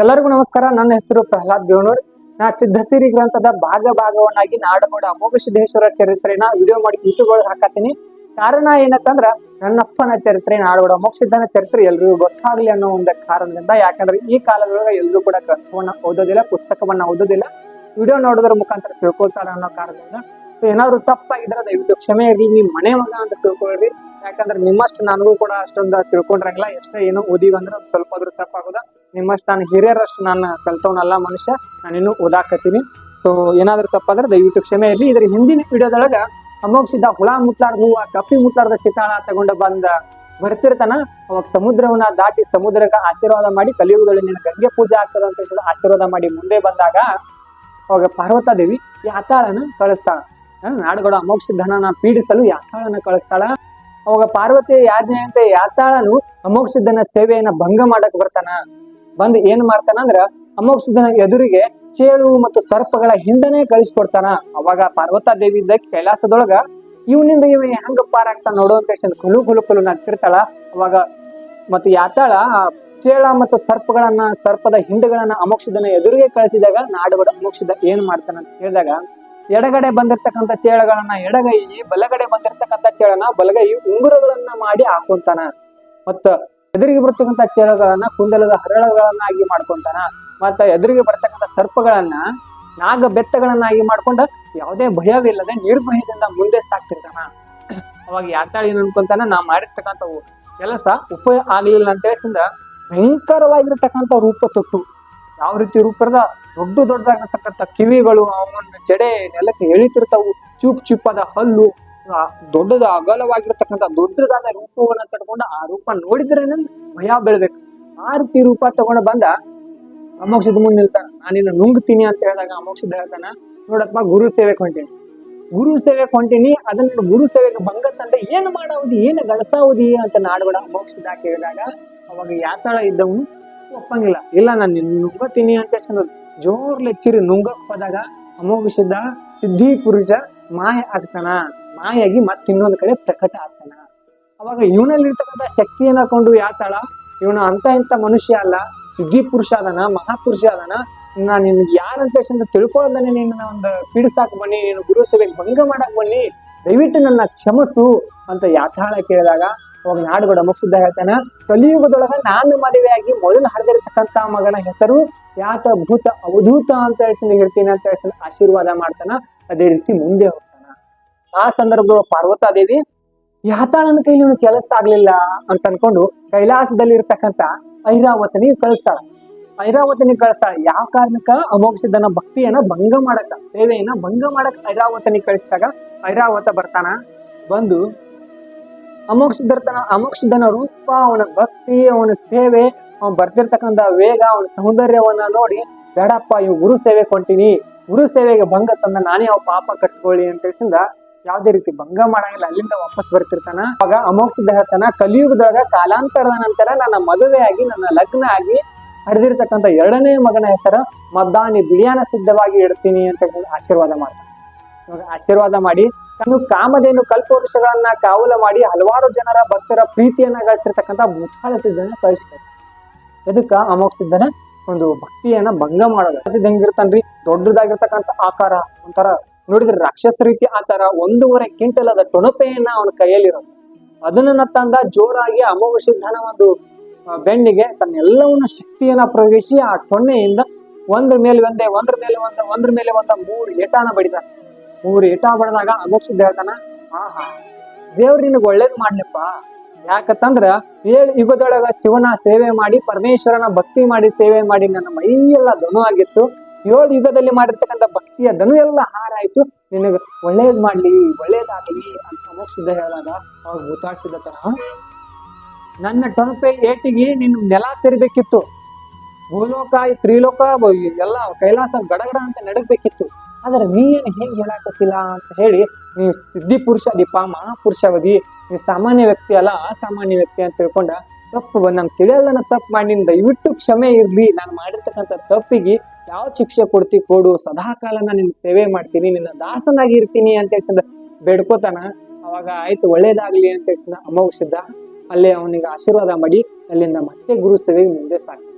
ಎಲ್ಲರಿಗೂ ನಮಸ್ಕಾರ. ನನ್ನ ಹೆಸರು ಪ್ರಹ್ಲಾದ್ ಬೇವನೂರ್. ನಾ ಸಿದ್ಧಸಿರಿ ಗ್ರಂಥದ ಭಾಗ ಭಾಗವನ್ನಾಗಿ ನಾಡಗೋಡ ಅಮೋಘ ಸಿದ್ದೇಶ್ವರ ಚರಿತ್ರೆನ ವಿಡಿಯೋ ಮಾಡಿ ಯೂಟ್ಯೂಬ್ ಒಳಗೆ ಹಾಕತ್ತೀನಿ. ಕಾರಣ ಏನಂತಂದ್ರ, ನನ್ನಪ್ಪನ ಚರಿತ್ರೆ, ನಾಡಗೋಡ ಅಮೋಘ ಚರಿತ್ರೆ ಎಲ್ರಿಗೂ ಗೊತ್ತಾಗ್ಲಿ ಅನ್ನೋ ಒಂದು ಕಾರಣದಿಂದ, ಯಾಕಂದ್ರೆ ಈ ಕಾಲದೊಳಗೆ ಎಲ್ಲರೂ ಕೂಡ ಗ್ರಂಥವನ್ನ ಓದೋದಿಲ್ಲ, ಪುಸ್ತಕವನ್ನ ಓದೋದಿಲ್ಲ. ವಿಡಿಯೋ ನೋಡೋದ್ರ ಮುಖಾಂತರ ತಿಳ್ಕೊಳ್ತಾರೆ ಅನ್ನೋ ಕಾರಣದಿಂದ. ಏನಾದ್ರು ತಪ್ಪಾಗಿದ್ರೆ ದಯವಿಟ್ಟು ಕ್ಷಮೆ ಇರಲಿ ನಿಮ್ಮ ಮನೆ ಮಗ ಅಂತ ತಿಳ್ಕೊಳ್ರಿ. ಯಾಕಂದ್ರೆ ನಿಮ್ಮಷ್ಟು ನನಗೂ ಕೂಡ ಅಷ್ಟೊಂದು ತಿಳ್ಕೊಂಡಿರಂಗಿಲ್ಲ. ಎಷ್ಟೇ ಏನು ಓದಿವಿ ಅಂದ್ರೆ ಸ್ವಲ್ಪ ಆದ್ರೂ ತಪ್ಪಾಗೋದ ನಿಮ್ಮಷ್ಟು ನಾನು ಹಿರಿಯರಷ್ಟು ನಾನು ಕಲ್ತವನಲ್ಲ ಮನುಷ್ಯ. ನಾನು ಇನ್ನೂ ಓದಾಕತ್ತೀನಿ. ಸೊ ಏನಾದ್ರೂ ತಪ್ಪಾದ್ರೆ ದಯವಿಟ್ಟು ಕ್ಷಮೆ ಇರಲಿ. ಇದ್ರ ಹಿಂದಿನ ವಿಡಿಯೋದೊಳಗ ಅಮೋಗ್ಸಿದ್ದ ಹುಳ ಮುಟ್ಲಾರ್ದ ಹೂವ, ಕಪ್ಪಿ ಮುಟ್ಲಾರ್ದ ಸಿತಾಳ ತಗೊಂಡು ಬಂದ ಬರ್ತಿರ್ತಾನ. ಅವಾಗ ಸಮುದ್ರವನ್ನ ದಾಟಿ ಸಮುದ್ರಕ್ಕೆ ಆಶೀರ್ವಾದ ಮಾಡಿ ಕಲಿಯುಗದಲ್ಲಿ ನಿನ್ನ ಗಂಗೆ ಪೂಜೆ ಆಗ್ತದ ಅಂತ ಹೇಳಿ ಆಶೀರ್ವಾದ ಮಾಡಿ ಮುಂದೆ ಬಂದಾಗ ಅವಾಗ ಪಾರ್ವತಾದೇವಿ ಯಾತಾಳನ ಕಳಿಸ್ತಾಳ. ನಾಡುಗಳು ಅಮೋಕ್ಷ ಧನನ ಪೀಡಿಸಲು ಯಾತಾಳನ ಕಳಿಸ್ತಾಳ. ಅವಾಗ ಪಾರ್ವತಿ ಯಾಜ್ಞೆಯಂತೆ ಯಾತಾಳನು ಅಮೋಕ್ಷಿದ್ದನ ಸೇವೆಯನ್ನ ಭಂಗ ಮಾಡಕ್ ಬರ್ತಾನ. ಬಂದ್ ಏನ್ ಮಾಡ್ತಾನ ಅಂದ್ರ ಅಮೋಕ್ಷಿದ್ದನ ಎದುರಿಗೆ ಚೇಳು ಮತ್ತು ಸರ್ಪಗಳ ಹಿಂದನೆ ಕಳಿಸ್ಕೊಡ್ತಾನ. ಅವಾಗ ಪಾರ್ವತಾ ದೇವಿ ಇದ್ದ ಕೈಲಾಸದೊಳಗ ಇವನಿಂದ ಇವ ಹೆಂಗ ಪಾರಾಗ್ತಾನ ನೋಡು ಅಂತ ಕುಲು ಕುಲು ಕುಲು ನಗ್ತಿರ್ತಾಳ. ಅವಾಗ ಮತ್ತು ಯಾತಾಳ ಚೇಳ ಮತ್ತು ಸರ್ಪಗಳನ್ನ, ಸರ್ಪದ ಹಿಂಡುಗಳನ್ನ ಅಮೋಕ್ಷದನ ಎದುರಿಗೆ ಕಳಿಸಿದಾಗ ನಾಡುಗಡ ಅಮೋಕ್ಷದ ಏನ್ ಮಾಡ್ತಾನ ಅಂತ ಹೇಳಿದಾಗ ಎಡಗಡೆ ಬಂದಿರ್ತಕ್ಕಂಥ ಚೇಳಗಳನ್ನ, ಎಡಗೈ, ಬಲಗಡೆ ಬಂದಿರ್ತಕ್ಕಂಥ ಚೇಳನ, ಬಲಗೈ ಉಂಗುರಗಳನ್ನ ಮಾಡಿ ಹಾಕೊಂತಾನ. ಮತ್ತ ಎದುರಿಗೆ ಬರ್ತಕ್ಕಂತ ಚೇಳಗಳನ್ನ, ಕುಂದಲದ ಹರಳಗಳನ್ನಾಗಿ ಮಾಡ್ಕೊಂತಾನ. ಮತ್ತ ಎದುರಿಗೆ ಬರ್ತಕ್ಕಂಥ ಸರ್ಪಗಳನ್ನ, ನಾಗ ಬೆತ್ತಗಳನ್ನಾಗಿ ಮಾಡ್ಕೊಂಡ ಯಾವುದೇ ಭಯವಿಲ್ಲದೆ ನಿರ್ಭಯದಿಂದ ಮುಂದೆ ಸಾಕ್ತಿರ್ತಾನ. ಅವಾಗ ಯಾತಾಳ ಏನ್ ಅನ್ಕೊಂತಾನ, ನಾ ಮಾಡಿರ್ತಕ್ಕಂಥವು ಕೆಲಸ ಉಪಯೋಗ ಆಗ್ಲಿಲ್ಲ ಅಂತ ಹೇಳಿಸಿಂದ ಭಯಂಕರವಾಗಿರ್ತಕ್ಕಂಥ ರೂಪ ತೊಟ್ಟು. ಯಾವ ರೀತಿ ರೂಪದ ದೊಡ್ಡ ದೊಡ್ಡದಾಗಿರ್ತಕ್ಕಂಥ ಕಿವಿಗಳು ಅವನ ಜಡೆ ನೆಲಕ್ಕೆ ಎಳಿತಿರ್ತಾವು, ಚೂಪ್ ಚೂಪಾದ ಹಲ್ಲು ದೊಡ್ಡದ ಅಗಲವಾಗಿರ್ತಕ್ಕಂಥ ದೊಡ್ಡದಾದ ರೂಪವನ್ನ ತಡ್ಕೊಂಡು ಆ ರೂಪ ನೋಡಿದ್ರೇನೆ ಭಯ ಬೆಳ್ಬೇಕು. ಆ ರೀತಿ ರೂಪ ತಗೊಂಡು ಬಂದ ಅಮೋಕ್ಷದ ಮುಂದೆ ನಿಲ್ತಾನ. ನಾನಿನ್ನ ನುಂಗ್ತೀನಿ ಅಂತ ಹೇಳಿದಾಗ ಅಮೋಕ್ಷದ ಹೇಳ್ತಾನ, ನೋಡಪ್ಪ ಗುರು ಸೇವೆ ಹೊಂಟೀನಿ ಗುರು ಸೇವೆ ಹೊಂಟೀನಿ ಅದನ್ನ ಗುರು ಸೇವೆಗೆ ಭಂಗ ತಂದ್ರೆ ಏನ್ ಮಾಡಾವುದಿ ಏನ್ ಗಳಸಾವುದಿ ಅಂತ ನಾಡುಗಳ ಅಮೋಕ್ಷದ ಕೇಳಿದಾಗ ಅವಾಗ ಯಾತಾಳ ಇದ್ದವನು ಒಪ್ಪಂಗಿಲ್ಲ. ಇಲ್ಲ, ನಾನು ನುಂಗತೀನಿ ಅಂತ ಜೋರ್ ಲೆಚ್ಚಿರಿ, ನುಂಗಕ್ ಹೋದಾಗ ಅಮೋಘಿಸಿದ್ದ ಸಿದ್ಧಿ ಪುರುಷ ಮಾಯ ಆಗ್ತಾನ. ಮಾಯಾಗಿ ಮತ್ತೆ ಇನ್ನೊಂದ್ ಕಡೆ ಪ್ರಕಟ ಆಗ್ತಾನ. ಅವಾಗ ಇವನಲ್ಲಿ ಇರ್ತಕ್ಕಂಥ ಶಕ್ತಿಯನ್ನ ಕೊಂಡು ಯಾತಾಳ? ಇವನ ಅಂತ ಇಂಥ ಮನುಷ್ಯ ಅಲ್ಲ, ಸಿದ್ಧಿ ಪುರುಷ ಅದನ ಮಹಾಪುರುಷ ಅದನ. ನಾ ನಿನ್ಗೆ ಯಾರಂತ ತಿಳ್ಕೊಳ್ಳೋದನ್ನೇ ನಿನ್ನ ಒಂದು ಪೀಡಿಸಾಕ್ ಬನ್ನಿ ನೀನು ಗುರು ಸೇವೆಗೆ ಭಂಗ ಮಾಡಕ್ ಬನ್ನಿ. ದಯವಿಟ್ಟು ನನ್ನ ಕ್ಷಮಸು ಅಂತ ಯಾತಾಳ ಕೇಳಿದಾಗ ಅವಾಗ ನಾಡುಗಡ ಮುಗಿಸಿದ್ದ ಹೇಳ್ತಾನ, ಕಲಿಯುಗದೊಳಗ ನಾನು ಮದುವೆಯಾಗಿ ಮೊದಲು ಹರಿದಿರ್ತಕ್ಕಂತ ಮಗನ ಹೆಸರು ಯಾತ ಭೂತ ಅವಧೂತ ಅಂತ ಹೇಳಿ ಹೇಳ್ತೀನಿ ಅಂತ ಹೇಳ್ತಾನೆ ಆಶೀರ್ವಾದ ಮಾಡ್ತಾನ, ಅದೇ ರೀತಿ ಮುಂದೆ ಹೋಗ್ತಾನ. ಆ ಸಂದರ್ಭದೊಳಗೆ ಪಾರ್ವತಾದೇವಿ, ಯಾತಾಳನ ಕೈಲಿ ಇವನು ಕೆಲಸ ಆಗ್ಲಿಲ್ಲ ಅಂತ ಅನ್ಕೊಂಡು ಕೈಲಾಸದಲ್ಲಿ ಇರ್ತಕ್ಕಂತ ಐರಾವತನಿ ಕಳಿಸ್ತಾಳ. ಐರಾವತನಿ ಕಳಿಸ್ತಾಳ, ಯಾವ ಕಾರಣಕ್ಕ? ಅಮೋಕ್ಷದನ ಭಕ್ತಿಯನ್ನ ಭಂಗ ಮಾಡಕ, ಸೇವೆಯನ್ನ ಭಂಗ ಮಾಡಕ್ ಐರಾವತನಿ ಕಳಿಸಿದಾಗ ಐರಾವತ ಬರ್ತಾನ, ಬಂದು ಅಮೋಕ್ಷದರ್ತನ ಅಮೋಕ್ಷದನ ರೂಪ, ಅವನ ಭಕ್ತಿ, ಅವನ ಸೇವೆ, ಅವನು ಬರ್ತಿರ್ತಕ್ಕಂಥ ವೇಗ, ಅವನ ಸೌಂದರ್ಯವನ್ನ ನೋಡಿ, ಬೇಡಪ್ಪ ಇವ್ ಗುರು ಸೇವೆ ಕೊಂಟಿನಿ ಗುರು ಸೇವೆಗೆ ಭಂಗ ತಂದ ನಾನೇ ಅವ ಪಾಪ ಕಟ್ಕೊಳ್ಳಿ ಅಂತ ತಿಳಿಸಿದ ಯಾವ್ದೇ ರೀತಿ ಭಂಗ ಮಾಡಂಗಿಲ್ಲ, ಅಲ್ಲಿಂದ ವಾಪಸ್ ಬರ್ತಿರ್ತಾನ. ಅವಾಗ ಅಮೋಕ್ಷ ಹೇಳ್ತಾನ ಕಲಿಯುಗದೊಳಗ ಕಾಲಾಂತರದ ನಂತರ ನನ್ನ ಮದುವೆಯಾಗಿ ನನ್ನ ಲಗ್ನ ಆಗಿ ಹರಿದಿರ್ತಕ್ಕಂಥ ಎರಡನೇ ಮಗನ ಹೆಸರು ಮದ್ದಾನಿ ಬಿಳಿಯಾನ ಸಿದ್ಧವಾಗಿ ಇಡ್ತೀನಿ ಅಂತ ಆಶೀರ್ವಾದ ಮಾಡ್ತಾನೆ. ಆಶೀರ್ವಾದ ಮಾಡಿ ತನ್ನ ಕಾಮಧೇನು ಕಲ್ಪವೃಕ್ಷಗಳನ್ನ ಕಾವಲು ಮಾಡಿ ಹಲವಾರು ಜನರ ಭಕ್ತರ ಪ್ರೀತಿಯನ್ನ ಗಳಿಸಿರ್ತಕ್ಕಂಥ ಭೂತಾಳ ಸಿದ್ಧನ ಕಳಿಸ್ತಾರೆ. ಎದಕ್ಕ ಅಮೋಘ ಸಿದ್ಧನ? ಒಂದು ಭಕ್ತಿಯನ್ನ ಭಂಗ ಮಾಡೋದು. ಸಿದ್ಧ ಹೆಂಗಿರ್ತಾನ್ರಿ? ದೊಡ್ಡದಾಗಿರ್ತಕ್ಕಂಥ ಆಕಾರ, ಒಂಥರ ನೋಡಿದ್ರೆ ರಾಕ್ಷಸ ರೀತಿ ಆಕಾರ, ಒಂದೂವರೆ ಕ್ವಿಂಟಲ್ ಅದ ಟೊಣಪೆಯನ್ನ ಅವನ ಕೈಯಲ್ಲಿರೋದು. ಅದನ್ನ ತಂದ ಜೋರಾಗಿ ಅಮೋಘ ಸಿದ್ಧನ ಒಂದು ಬೆಣ್ಣಿಗೆ ಬೆನ್ನಿಗೆ ತನ್ನೆಲ್ಲವನ್ನ ಶಕ್ತಿಯನ್ನ ಪ್ರವೇಶಿ ಆ ಟೊಣ್ಣೆಯಿಂದ ಒಂದ್ರ ಮೇಲೆ ಒಂದೇ, ಒಂದ್ರ ಮೇಲೆ ಒಂದ, ಒಂದ್ರ ಮೇಲೆ ಒಂದ ಮೂರು ಏಟಾನ ಬಡಿತಾನೆ ಮೂರು ಏಟ ಬಡದಾಗ ಅಮೋಕ್ಷಿದ್ದ ಹೇಳ್ತಾನ? ಆಹಾ, ದೇವ್ರ ನಿನಗ್ ಒಳ್ಳೇದ್ ಮಾಡ್ಲಿಪ್ಪ. ಯಾಕಂತಂದ್ರ, ಏಳು ಯುಗದೊಳಗ ಶಿವನ ಸೇವೆ ಮಾಡಿ, ಪರಮೇಶ್ವರನ ಭಕ್ತಿ ಮಾಡಿ ಸೇವೆ ಮಾಡಿ ನನ್ನ ಮೈ ಎಲ್ಲ ಧನು ಆಗಿತ್ತು. ಏಳು ಯುಗದಲ್ಲಿ ಮಾಡಿರ್ತಕ್ಕಂಥ ಭಕ್ತಿಯ ಧನು ಎಲ್ಲ ಹಾರಾಯ್ತು. ನಿನಗ ಒಳ್ಳೇದ್ ಮಾಡ್ಲಿ, ಒಳ್ಳೇದಾಗ್ಲಿ ಅಂತ ಅಮೋಕ್ಷಿದ್ದ ಹೇಳಿದಾಗ ಅವ್ರು ಭೂತಾಡ್ಸಿದ ತರ, ನನ್ನ ಟೊಣಪೆ ಏಟಿಗೆ ನಿನ್ ನೆಲ ಸೇರ್ಬೇಕಿತ್ತು. ಭೂಲೋಕ, ತ್ರಿಲೋಕ ಎಲ್ಲ ಕೈಲಾಸ ಗಡಗಡ ಅಂತ ನಡಗ್ಬೇಕಿತ್ತು ಆದ್ರೆ ನೀ ಏನು ಹೆಂಗ್ ಹೇಳಾಕತ್ತಿಲ್ಲ ಅಂತ ಹೇಳಿ ಸಿದ್ಧಿ ಪುರುಷ ದೀಪ ಮಹಾಪುರುಷವದಿ ನೀ ಸಾಮಾನ್ಯ ವ್ಯಕ್ತಿ ಅಲ್ಲ, ಅಸಾಮಾನ್ಯ ವ್ಯಕ್ತಿ ಅಂತ ತಿಳ್ಕೊಂಡ ತಪ್ಪು ನಂಗೆ ತಿಳಿಯಲ್ಲ ತಪ್ಪು ಮಾಡಿ ಇವಿಟ್ಟು ದಯವಿಟ್ಟು ಕ್ಷಮೆ ಇರ್ಲಿ. ನಾನು ಮಾಡಿರ್ತಕ್ಕಂಥ ತಪ್ಪಿಗೆ ಯಾವ ಶಿಕ್ಷೆ ಕೊಡ್ತಿ ಕೊಡು ಸದಾಕಾಲ ನಾನು ನಿನ್ನ ಸೇವೆ ಮಾಡ್ತೀನಿ, ನಿನ್ನ ದಾಸನಾಗಿ ಇರ್ತೀನಿ ಅಂತ ಹೇಳ್ಸಿದ ಬೇಡ್ಕೋತಾನ. ಅವಾಗ ಆಯ್ತು, ಒಳ್ಳೇದಾಗ್ಲಿ ಅಂತ ಹೇಳ್ಸಿದ ಅಮೋಘ ಅಲ್ಲೇ ಅವನಿಗೆ ಆಶೀರ್ವಾದ ಮಾಡಿ, ಅಲ್ಲಿಂದ ಮತ್ತೆ ಗುರು ಸೇವೆಗೆ ಮುಂದೆ ಸಾಕ್ತಾನೆ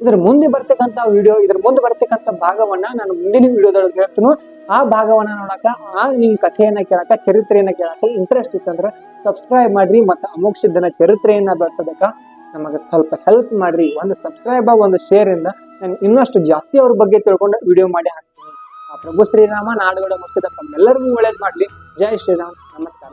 ಇದ್ರ ಮುಂದೆ ಬರ್ತಕ್ಕಂತ ವಿಡಿಯೋ ಇದ್ರ ಮುಂದೆ ಬರ್ತಕ್ಕಂತ ಭಾಗವನ್ನ ನಾನು ಮುಂದಿನ ವಿಡಿಯೋದೊಳಗೆ ಹೇಳ್ತೀನಿ. ಆ ಭಾಗವನ್ನ ನೋಡಕ, ಆ ನಿಮ್ ಕಥೆಯನ್ನ ಕೇಳಕ, ಚರಿತ್ರೆಯನ್ನ ಕೇಳಕ ಇಂಟ್ರೆಸ್ಟ್ ಇತ್ತಂದ್ರೆ ಸಬ್ಸ್ಕ್ರೈಬ್ ಮಾಡ್ರಿ ಮತ್ತೆ ಅಮೋಕ್ಷ ಸಿದ್ಧನ ಚರಿತ್ರೆಯನ್ನ ಬೆಳೆಸೋದಕ್ಕ ನಮಗೆ ಸ್ವಲ್ಪ ಹೆಲ್ಪ್ ಮಾಡ್ರಿ. ಒಂದು ಸಬ್ಸ್ಕ್ರೈಬ್ ಒಂದು ಶೇರ್ ಇಂದ ನಾನು ಇನ್ನಷ್ಟು ಜಾಸ್ತಿ ಅವ್ರ ಬಗ್ಗೆ ತಿಳ್ಕೊಂಡು ವಿಡಿಯೋ ಮಾಡಿ ಹಾಕ್ತೀನಿ. ಆ ಪ್ರಭು ಶ್ರೀರಾಮ ನಾಡುಗಳ ಮುಗಿಸಿದ ತಮ್ಮೆಲ್ಲರಿಗೂ ಒಳ್ಳೇದು ಮಾಡ್ಲಿ. ಜೈ ಶ್ರೀರಾಮ್. ನಮಸ್ಕಾರ.